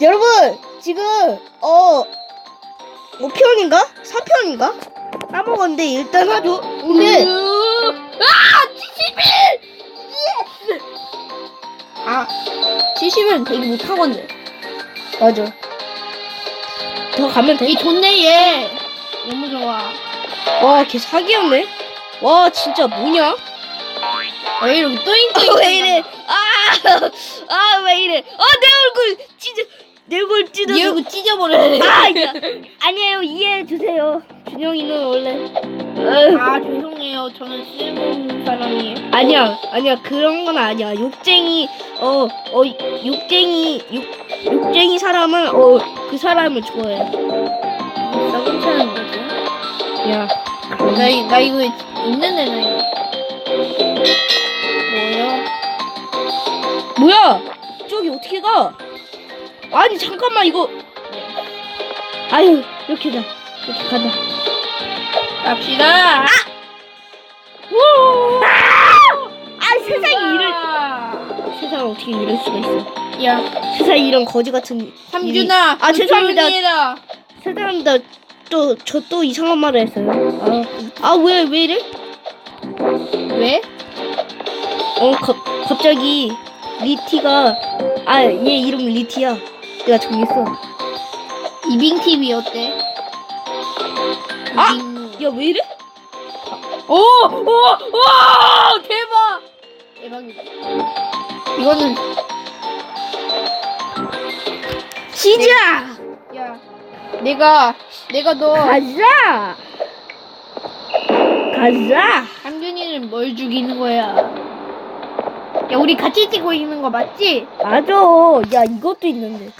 여러분 지금 어 5편인가? 4편인가? 까먹었는데 일단 하죠. 근데 아! 71! 아, 70은 되게 못하건데. 맞아. 더 가면 돼. 이 좋네, 얘. 너무 좋아. 와, 걔 사기였네. 와, 진짜 뭐냐? 왜 이렇게 또잉또잉. 아, 왜 이래? 아, 아, 왜 이래? 아, 내 얼굴 진짜 내 얼굴 찢어. 네 얼굴 찢어버려야 돼. 아, 야, 아니에요. 이해해 주세요. 준영이는 원래. 어, 아, 죄송해요. 저는 쓸모없는 사람이에요. 아니야, 아니야. 그런 건 아니야. 욕쟁이, 어, 어, 욕쟁이, 욕, 욕쟁이 사람은 어, 그 사람을 좋아해. 썩은 차는 거지? 야, 나, 이- 나 이거 있는데, 나 이거. 뭐야? 뭐야? 저기 어떻게 가? 아니 잠깐만 이거. 아유 이렇게다. 이렇게 가자. 갑시다. 아 세상에 이럴 세상 어떻게 이럴 수가 있어? 야, 세상에 이런 거지 같은 일이- 삼준아. 아, 죄송합니다. 세상입니다. 또 저 또 이상한 말을 했어요. 아, 아왜 왜 이래? 왜? 어 가, 갑자기 리티가 아 얘 이름 리티야. 내가 정했어. 이빙 TV 어때? 아! 이빙- 야 왜 이래? 오! 오! 오! 대박! 대박이다. 이거는 시작. 야, 내가 내가 너 가자. 가자. 한준이를 뭘 죽이는 거야? 야, 우리 같이 찍고 있는 거 맞지? 맞아. 야, 이것도 있는데.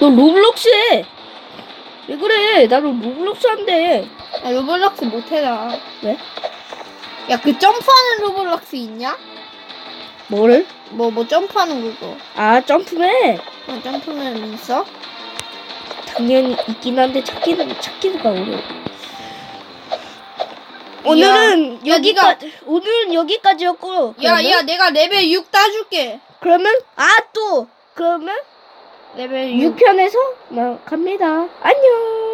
너 로블록스 해. 왜 그래? 나도 로블록스 한대. 나 로블록스 못해라. 왜? 야, 그 점프하는 로블록스 있냐? 뭐를? 뭐, 뭐 점프하는 그거. 아, 점프맨. 어, 점프는 있어? 당연히 있긴 한데 찾기는, 찾기가 어려워. 오늘은 야, 여기까지, 오늘은 여기까지였고. 야, 그러면- 야, 내가 레벨 6 따줄게. 그러면, 아, 또, 그러면 레벨 6. 6편에서 갑니다. 안녕.